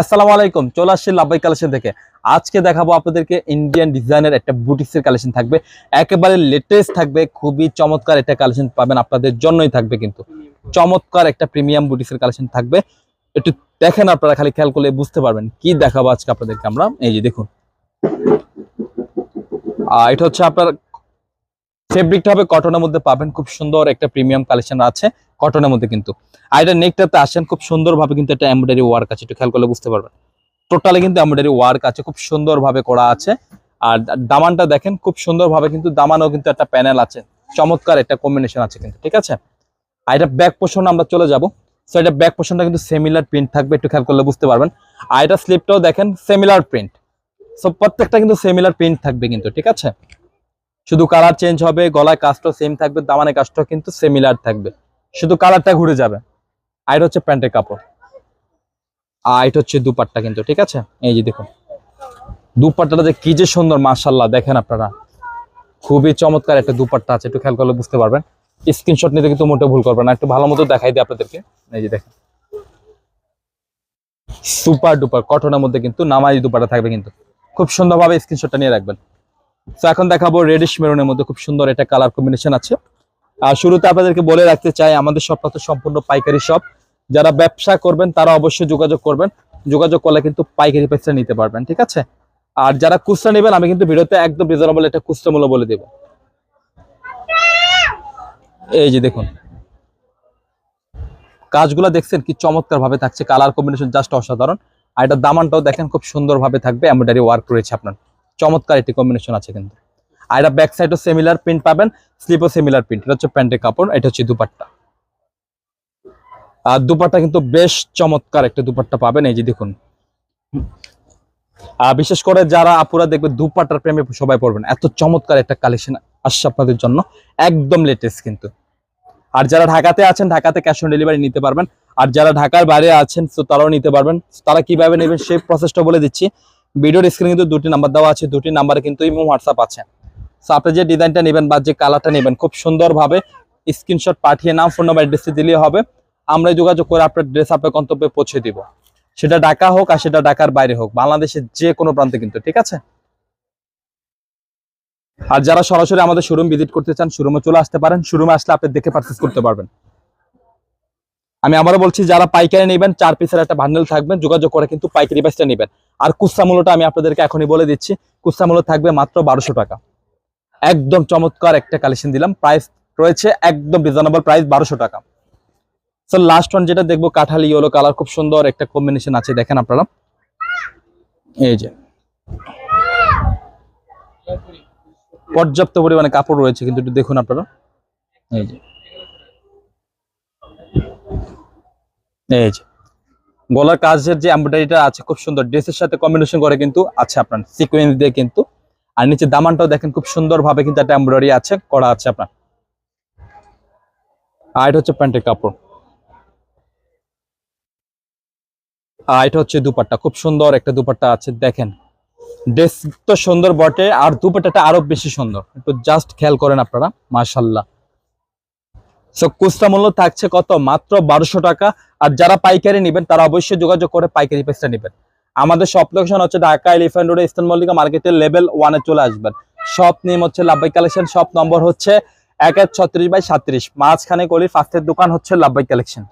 আসসালামু আলাইকুম, চলে আসছি লাভবাই কালেকশন থেকে। আজকে দেখাবো আপনাদেরকে ইন্ডিয়ান ডিজাইনের একটা বুটিক্সের কালেকশন থাকবে। একেবারে লেটেস্ট থাকবে, খুবই চমৎকার একটা কালেকশন পাবেন আপনাদের জন্যই থাকবে কিন্তু। চমৎকার একটা প্রিমিয়াম বুটিক্সের কালেকশন থাকবে। একটু দেখেন আপনারা, খালি খেয়াল করলে বুঝতে পারবেন। কি দেখাবো আজকে আপনাদেরকে আমরা? এই যে দেখুন। এটা হচ্ছে আপনার ফেব্রিকটা হবে কটনের মধ্যে পাবেন, খুব সুন্দর একটা প্রিমিয়াম কালেকশন আছে কটনের মধ্যে কিন্তু। আর এটা নেকটাতে আসেন, খুব সুন্দরভাবে কিন্তু একটা এমব্রয়ডারি ওয়ার্ক আছে, একটু খেয়াল করলে বুঝতে পারবেন। টোটালি কিন্তু এমব্রয়ডারি ওয়ার্ক আছে, খুব সুন্দরভাবে করা আছে। আর দামানটা দেখেন, খুব সুন্দরভাবে কিন্তু দামানও কিন্তু একটা প্যানেল আছে। চমৎকার একটা কম্বিনেশন আছে কিন্তু, ঠিক আছে? আর এটা ব্যাক পোর্শন আমরা চলে যাব। সো এটা ব্যাক পোর্শনটা কিন্তু সেমিলার প্রিন্ট থাকবে, একটু খেয়াল করলে বুঝতে পারবেন। আর এটা স্লিপটাও দেখেন সেমিলার প্রিন্ট সো প্রত্যেকটা কিন্তু সেমিলার প্রিন্ট থাকবে কিন্তু, ঠিক আছে? শুধু কালার চেঞ্জ হবে, গলায় কাজটা সেম থাকবে দামানের কাজটাও কিন্তু সেমিলার থাকবে। শুধু কালারটা ঘুরে যাবে। আর হচ্ছে প্যান্টের কাপড়। আর এটা হচ্ছে দুপাট্টা কিন্তু, ঠিক আছে? এই যে দেখুন। দুপাট্টাটা যে কি যে সুন্দর মাশাল্লাহ দেখেন আপনারা। খুবই চমৎকার একটা দুপাট্টা আছে, একটু খেয়াল করলে বুঝতে পারবেন। স্ক্রিনশট নিতে কিন্তু মোটেও ভুল করবেন না, একটু ভালো মতো দেখাই দিই আপনাদেরকে। এই যে দেখেন। সুপার ডুপার কটনের মধ্যে কিন্তু নামাজি দুপাট্টা থাকবে কিন্তু। খুব সুন্দরভাবে স্ক্রিনশটটা নিয়ে রাখবেন। তো এখন দেখাবো রেডিশ মেরুনের মধ্যে খুব সুন্দর একটা কালার কম্বিনেশন আছে। আর শুরুতে আপনাদেরকে বলে রাখতে চাই, আমাদের শপটা তো সম্পূর্ণ পাইকারি শপ যারা ব্যবসা করবেন, তারা অবশ্যই যোগাযোগ করবেন। যোগাযোগ করলে কিন্তু পাইকারি পয়সা নিতে পারবেন, ঠিক আছে? আর যারা খুচরা নেবেন, আমি কিন্তু ভিডিওতে একদম রিজনেবল একটা খুচরা মূল্য বলে দেব। এই যে দেখুন। কাজগুলো দেখছেন কি চমৎকার ভাবে থাকছে। কালার কম্বিনেশন জাস্ট অসাধারণ। আর এটা দামানটাও দেখেন খুব সুন্দর ভাবে থাকবে। এমব্রয়ডারি ওয়ার্ক রয়েছে আপনার। চমৎকার একটি কম্বিনেশন আছে কিন্তু। আর এটা ব্যাক সাইডও সেমিলার প্রিন্ট পাবেন স্লিপও সেমিলার প্রিন্ট এটা হচ্ছে প্যান্টের কাপড়, এটা হচ্ছে দুপাট্টা। আর দুপাট্টা কিন্তু বেশ চমৎকার একটা দুপাট্টা পাবেন, এই যে দেখুন। আর বিশেষ করে যারা আপুরা দেখবে দুপাট্টার প্রেমে সবাই পড়বেন, এত চমৎকার একটা কালেকশন আসছে আপনাদের জন্য, একদম লেটেস্ট কিন্তু। আর যারা ঢাকাতে আছেন, ঢাকাতে ক্যাশ অন ডেলিভারি নিতে পারবেন। আর যারা ঢাকার বাইরে আছেন তো তারাও নিতে পারবেন। তারা কীভাবে নেবেন সেই প্রসেসটা বলে দিচ্ছি। ভিডিওর স্ক্রিনে কিন্তু দুটি নাম্বার দেওয়া আছে। দুটি নাম্বারে কিন্তু হোয়াটসঅ্যাপ আছে। সো আপনি যে ডিজাইনটা নেবেন বা যে কালারটা নেবেন, খুব সুন্দরভাবে স্ক্রিনশট পাঠিয়ে নাম ফোন নাম্বার অ্যাড্রেসে দিলেই হবে। আমরা যোগাযোগ করে আপনার ড্রেস আপনার গন্তব্যে পৌঁছে দিব। সেটা ঢাকা হোক আর সেটা ঢাকার বাইরে হোক, বাংলাদেশের যে কোনো প্রান্তে কিন্তু, ঠিক আছে? আর যারা সরাসরি আমাদের শোরুম ভিজিট করতে চান শোরুমে চলে আসতে পারেন। শোরুমে আসলে আপনি দেখে পারচেস করতে পারবেন। আমি আবারও বলছি, যারা পাইকারি নেবেন, চার পিসের একটা বান্ডেল থাকবেন যোগাযোগ করে কিন্তু পাইকারি প্রাইসটা নেবেন। আর কুস্তা মূল্যটা আমি আপনাদেরকে এখনই বলে দিচ্ছি কুস্তা মূল্য থাকবে মাত্র বারোশো টাকা। একদম চমৎকার একটা কালেকশন দিলাম প্রাইস রয়েছে একদম রিজনেবল প্রাইস বারোশো টাকা। সো লাস্ট ওয়ান যেটা দেখব, কাঠালি ইয়েলো কালার খুব সুন্দর একটা কম্বিনেশন আছে, দেখেন আপনারা। এই যে। পর্যাপ্ত পরিমাণে কাপড় রয়েছে, কিন্তু একটু দেখুন আপনারা। এই যে। এই যে। গলার কাজের যে এমব্রয়ডারিটা আছে, খুব সুন্দর। ড্রেসের সাথে কম্বিনেশন করে কিন্তু আছে আপনার। সিকোয়েন্স দিয়ে কিন্তু। আর নিচে দামানটাও দেখেন, খুব সুন্দর ভাবে কিন্তু একটা এমব্রয়ডারি আছে, করা আছে আপনার। আর এটা হচ্ছে প্যান্টের কাপড়। আর এটা হচ্ছে দুপাট্টা। খুব সুন্দর একটা দুপাট্টা আছে, দেখেন। ড্রেস তো সুন্দর বটে, আর দুপাট্টাটা আরও বেশি সুন্দর। একটু জাস্ট খেয়াল করেন আপনারা, মাশাল্লাহ। সো কুস্তা মূল্য থাকছে কত? মাত্র বারোশো টাকা। আর যারা পাইকারি নেবেন, তারা অবশ্যই যোগাযোগ করে পাইকারি পেসটা নেবেন। আমাদের সব লোকেশন হচ্ছে Dhaka elephant road eastern Mallika মার্কেটের লেভেল ওয়ানে চলে আসবেন। সব নেম হচ্ছে লাভবাই কালেকশন সব নম্বর হচ্ছে এক এক ছত্রিশ বাই সাত্রিশ। মাঝখানে গলির ফার্স্টের দোকান হচ্ছে লাভবাই কালেকশন